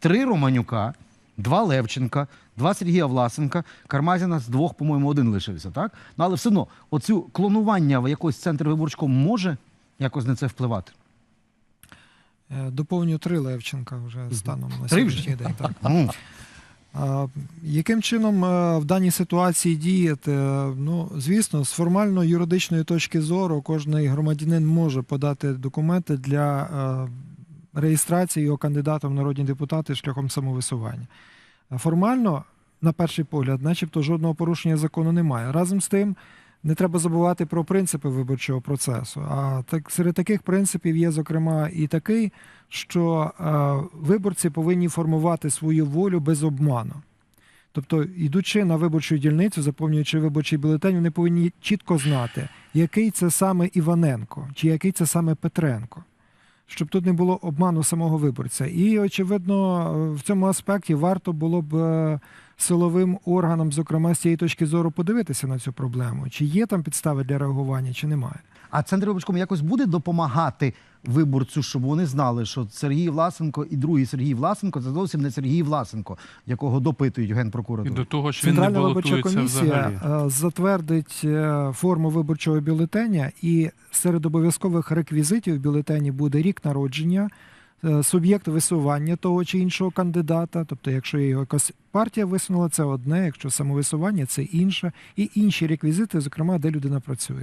три Романюка, два Левченка, два Сергія Власенка, Кармазіна з двох, по-моєму, один лишився, так? Ну, але все одно, оцю клонування в якийсь центр виборчком може якось на це впливати? Е, Доповню три Левченка вже станом на сьогоднішній день. Так. Ну, А, яким чином е, в даній ситуації діяти? Ну, звісно, з формально-юридичної точки зору кожен громадянин може подати документи для е, реєстрації його кандидатом в народні депутати шляхом самовисування. Формально, на перший погляд, начебто жодного порушення закону немає. Разом з тим, не треба забувати про принципи виборчого процесу. А так серед таких принципів є, зокрема, і такий, що е, виборці повинні формувати свою волю без обману. Тобто, йдучи на виборчу дільницю, заповнюючи виборчий бюлетень, вони повинні чітко знати, який це саме Іваненко, чи який це саме Петренко, щоб тут не було обману самого виборця. І, очевидно, в цьому аспекті варто було б е, силовим органам, зокрема з цієї точки зору, подивитися на цю проблему, чи є там підстави для реагування, чи немає. А центр виборчком якось буде допомагати виборцю, щоб вони знали, що Сергій Власенко і другий Сергій Власенко це зовсім не Сергій Власенко, якого допитують І генпрокуратура. до того ж він не виборча балотується комісія взагалі. е, затвердить е, форму виборчого бюлетеня, і серед обов'язкових реквізитів в бюлетені буде рік народження, е, суб'єкт висування того чи іншого кандидата. Тобто, якщо його якась партія висунула, це одне, якщо самовисування це інше, і інші реквізити, зокрема, де людина працює.